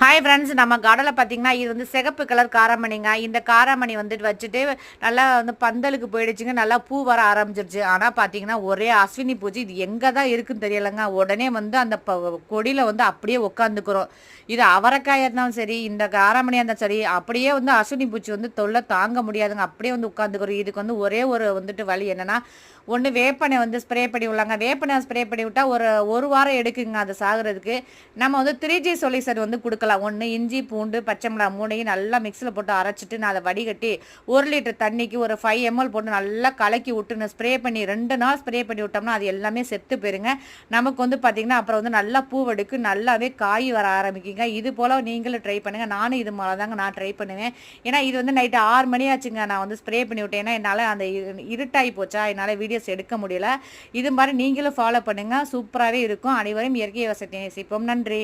Hi friends நம்ம கடலை பார்த்தீங்கன்னா இது வந்து சிகப்பு கலர் காராமணிங்க. இந்த காராமணி வந்துட்டு வச்சுட்டு நல்லா வந்து பந்தலுக்கு போயிடுச்சுங்க. நல்லா பூ வர ஆரம்பிச்சிருச்சு. ஆனால் பார்த்தீங்கன்னா ஒரே அஸ்வினி பூச்சி. இது எங்கே தான் இருக்குன்னு தெரியலைங்க. உடனே வந்து அந்த கொடியில் வந்து அப்படியே உட்காந்துக்கிறோம் இது அவரைக்காயாக இருந்தாலும் சரி இந்த காராமணியாக இருந்தாலும் சரி அப்படியே வந்து அஸ்வினி பூச்சி வந்து தொல்லை தாங்க முடியாதுங்க. அப்படியே வந்து உட்காந்துக்கிறோம் இதுக்கு வந்து ஒரே ஒரு வந்துட்டு வழி என்னென்னா ஒன்று வேப்பனை வந்து ஸ்ப்ரே பண்ணி விடலாங்க. வேப்பனை ஸ்ப்ரே பண்ணி விட்டால் ஒரு ஒரு வாரம் எடுக்குங்க. அது சாகுறதுக்கு. நம்ம வந்து த்ரீ ஜி சொல்யூஷன் வந்து கொடுக்கலாம். ஒன்று இஞ்சி பூண்டு பச்சை மிளகா மூணையும் நல்லா மிக்சியில் போட்டு அரைச்சிட்டு நான் அதை வடிகட்டி ஒரு லிட்டர் தண்ணிக்கு ஒரு ஃபைவ் எம்எல் போட்டு நல்லா கலக்கி விட்டு ஸ்ப்ரே பண்ணி ரெண்டு நாள் ஸ்ப்ரே பண்ணி விட்டோம்னா அது எல்லாமே செத்து போயிருங்க. நமக்கு வந்து பார்த்திங்கன்னா அப்புறம் வந்து நல்லா பூவெடுக்கு நல்லாவே காய் வர ஆரம்பிக்குங்க. இது போல் நீங்களும் ட்ரை பண்ணுங்கள் நானும் இது மாதிரி தாங்க நான் ட்ரை பண்ணுவேன். ஏன்னா இது வந்து நைட்டு ஆறு மணி ஆச்சுங்க. நான் வந்து ஸ்ப்ரே பண்ணி விட்டேன். ஏன்னா என்னால் அந்த இருட்டாகி போச்சா. என்னால் வீடியோஸ் எடுக்க முடியல. இது மாதிரி நீங்களும் ஃபாலோ பண்ணுங்கள் சூப்பராகவே இருக்கும். அனைவரும் இயற்கை வசதி நேசிப்போம். நன்றி.